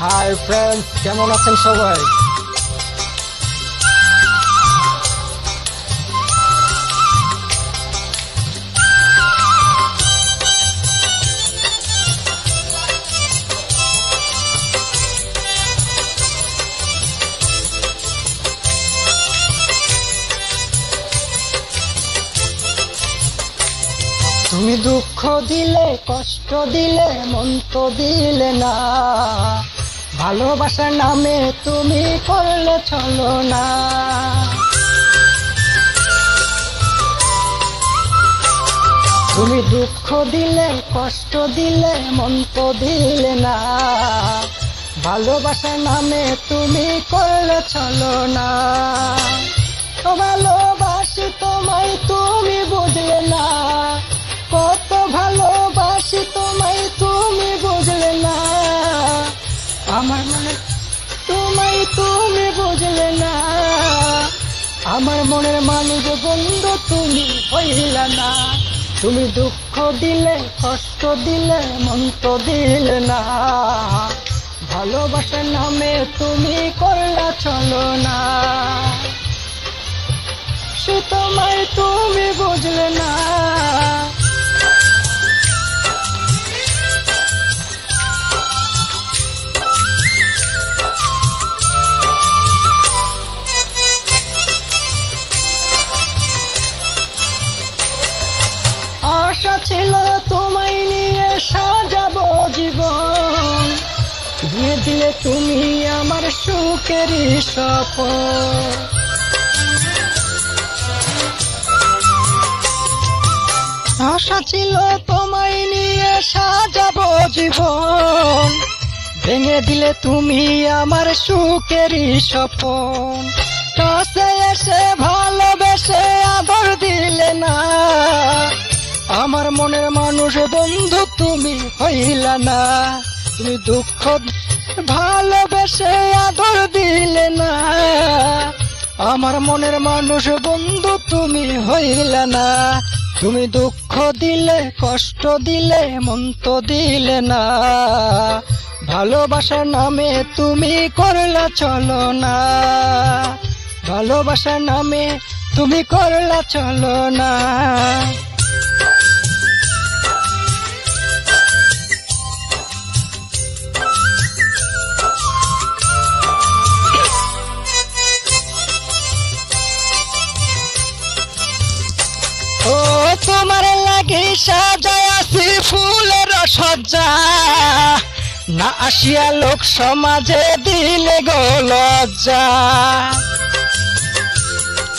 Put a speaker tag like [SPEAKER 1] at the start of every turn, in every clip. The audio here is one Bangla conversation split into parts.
[SPEAKER 1] হাই ফ্রেন্ড কেমন আছেন সবাই? তুমি দুঃখ দিলে কষ্ট দিলে মন তো দিলে না। ভালোবাসার নামে তুমি করলে চলো না। তুমি দুঃখ দিলে, কষ্ট দিলে, মন তো দিলে না। ভালোবাসার নামে তুমি করলে চলো না। ভালোবাসি তোমায় তোমায় তুমি বুঝলে না। আমার মনের মানুষ বন্ধু, তুমি হইলা না। তুমি দুঃখ দিলে, কষ্ট দিলে মন তো দিলে না। ভালোবাসার নামে তুমি করলা চলো না। সে তোমায় তুমি বুঝলে না। ছিল, তোমায় নিয়ে সাজাবো জীবন। দিয়ে দিলে তুমি আমার সুখেরই সপন আশা ছিল তোমায় নিয়ে সাজাবো জীবন। ভেঙে দিলে তুমি আমার সুখেরই স্বপন। কাছে এসে ভালোবেসে আমার মনের মানুষ বন্ধু, তুমি হইলা না। তুমি দুঃখ, ভালোবেসে আদর দিলে না। আমার মনের মানুষ বন্ধু, তুমি হইলা না। তুমি দুঃখ দিলে, কষ্ট দিলে মন তো দিলে না। ভালোবাসার নামে তুমি করলা চলো না। ভালোবাসার নামে তুমি করলা চলো না। সাজায় আছি ফুলের সজ্জা। না আসিয়া লোক সমাজে দিলে গো লজ্জা।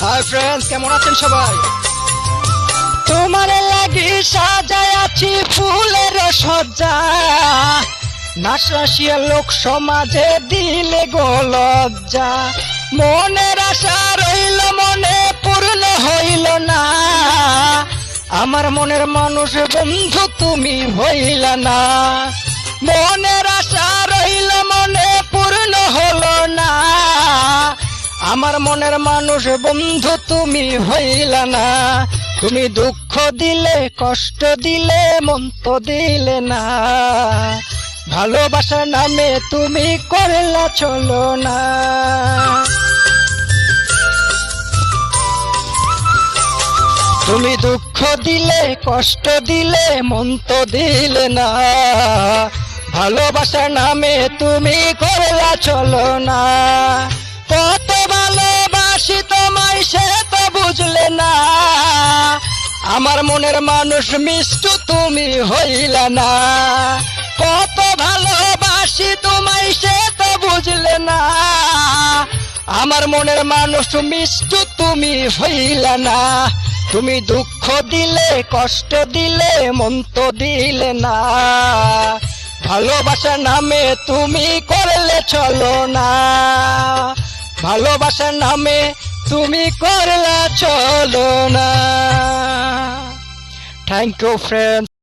[SPEAKER 1] হাই ফ্রেন্ডস কেমন আছেন সবাই? তোমার লাগি সাজায় আছি ফুলের সজ্জা। লোক সমাজে দিলে গো লজ্জা। মনের আশা রইল মনে আমার মনের মানুষ বন্ধু তুমি হইল না। মনের আশা রইল, মনে পূর্ণ হলো না। আমার মনের মানুষ বন্ধু তুমি হইল না। তুমি দুঃখ দিলে, কষ্ট দিলে মন তো দিলে না। ভালোবাসার নামে তুমি করলা, চলো না। তুমি দুঃখ দিলে, কষ্ট দিলে, মন তো দিলে না। ভালোবাসার নামে তুমি করলা, চলো না। কত ভালোবাসি তোমায়, সে তো বুঝলে না। আমার মনের মানুষ মিষ্টু, তুমি হইলা না। কত ভালোবাসি তোমায়, সে তো বুঝলে না। আমার মনের মানুষ মিষ্টু, তুমি হইলা না। তুমি দুঃখ দিলে, কষ্ট দিলে মন তো দিলে না। ভালোবাসার নামে তুমি করলে চলো না। ভালোবাসার নামে তুমি করলে চলো না। Thank you friend